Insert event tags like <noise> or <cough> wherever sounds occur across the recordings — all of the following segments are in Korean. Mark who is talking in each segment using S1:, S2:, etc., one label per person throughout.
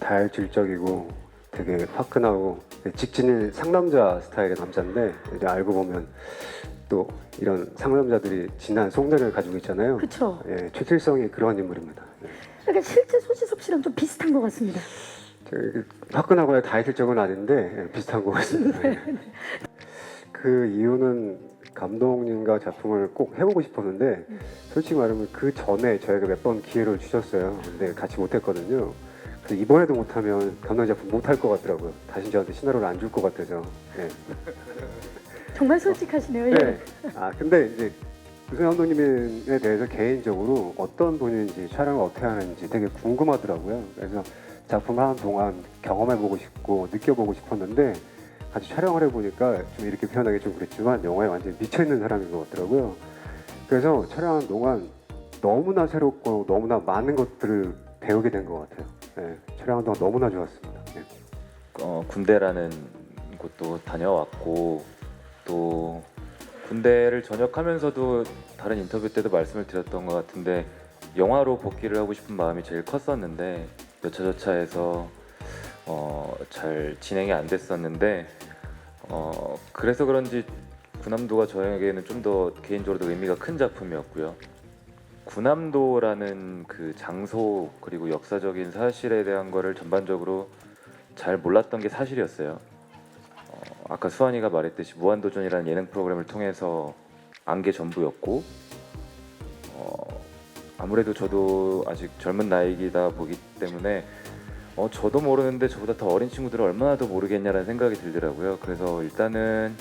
S1: 다혈질적이고 되게 화끈하고 직진인 상남자 스타일의 남자인데 이제 알고 보면 또 이런 상남자들이 진한 속내를 가지고 있잖아요.
S2: 그렇죠.
S1: 예, 최칠성이 그런 인물입니다. 예.
S2: 그러니까 실제 소지섭 씨랑 좀 비슷한 것 같습니다.
S1: 되게 화끈하고 다혈질적은 아닌데 예, 비슷한 것 같습니다. 예. <laughs> 그 이유는 감독님과 작품을 꼭 해보고 싶었는데 솔직히 말하면 그 전에 저희가 몇 번 기회를 주셨어요. 근데 같이 못했거든요. 그래서 이번에도 못하면 감독 작품 못할 것 같더라고요. 다시 저한테 시나리오를 안 줄 것 같아서. 예. <laughs>
S2: 정말 솔직하시네요. 예.
S1: 네. 아 근데 이제 유승 감독님에 대해서 개인적으로 어떤 분인지 촬영을 어떻게 하는지 되게 궁금하더라고요. 그래서 작품을 하는 동안 경험해보고 싶고 느껴보고 싶었는데 같이 촬영을 해보니까 좀 이렇게 표현하기 좀 그랬지만 영화에 완전 히 미쳐있는 사람인 것 같더라고요. 그래서 촬영하는 동안 너무나 새롭고 너무나 많은 것들을 배우게 된 것 같아요. 네, 촬영하는 동안 너무나 좋았습니다. 네.
S3: 어, 군대라는 곳도 다녀왔고 또 군대를 전역하면서도 다른 인터뷰 때도 말씀을 드렸던 것 같은데 영화로 복귀를 하고 싶은 마음이 제일 컸었는데 여차저차해서 어, 잘 진행이 안 됐었는데 어, 그래서 그런지 군함도가 저에게는 좀 더 개인적으로도 의미가 큰 작품이었고요. 군함도라는 그 장소 그리고 역사적인 사실에 대한 거를 전반적으로 잘 몰랐던 게 사실이었어요. 어, 아까 수환이가 말했듯이 무한도전이라는 예능 프로그램을 통해서 안 게 전부였고 어, 아무래도 저도 아직 젊은 나이이다 보기 때문에 어, 저도 모르는데 저보다 더 어린 친구들은 얼마나 더 모르겠냐라는 생각이 들더라고요. 그래서 일단은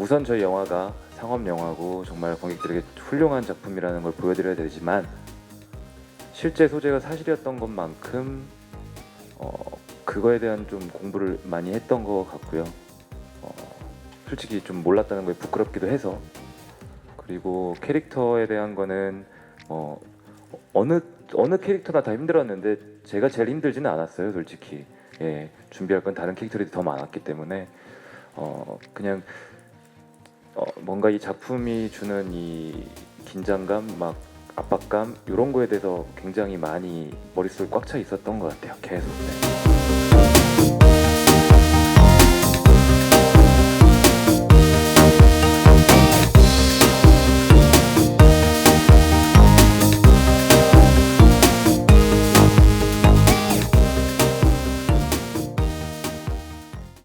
S3: 우선 저희 영화가 상업 영화고 정말 관객들에게 훌륭한 작품이라는 걸 보여드려야 되지만 실제 소재가 사실이었던 것만큼 어, 그거에 대한 좀 공부를 많이 했던 것 같고요. 어, 솔직히 좀 몰랐다는 거에 부끄럽기도 해서 그리고 캐릭터에 대한 거는 어, 어느 어느 캐릭터나 다 힘들었는데 제가 제일 힘들지는 않았어요, 솔직히. 예, 준비할 건 다른 캐릭터들이 더 많았기 때문에 어, 그냥 어, 뭔가 이 작품이 주는 이 긴장감, 막 압박감 이런 거에 대해서 굉장히 많이 머릿속에 꽉 차 있었던 것 같아요. 계속. 네.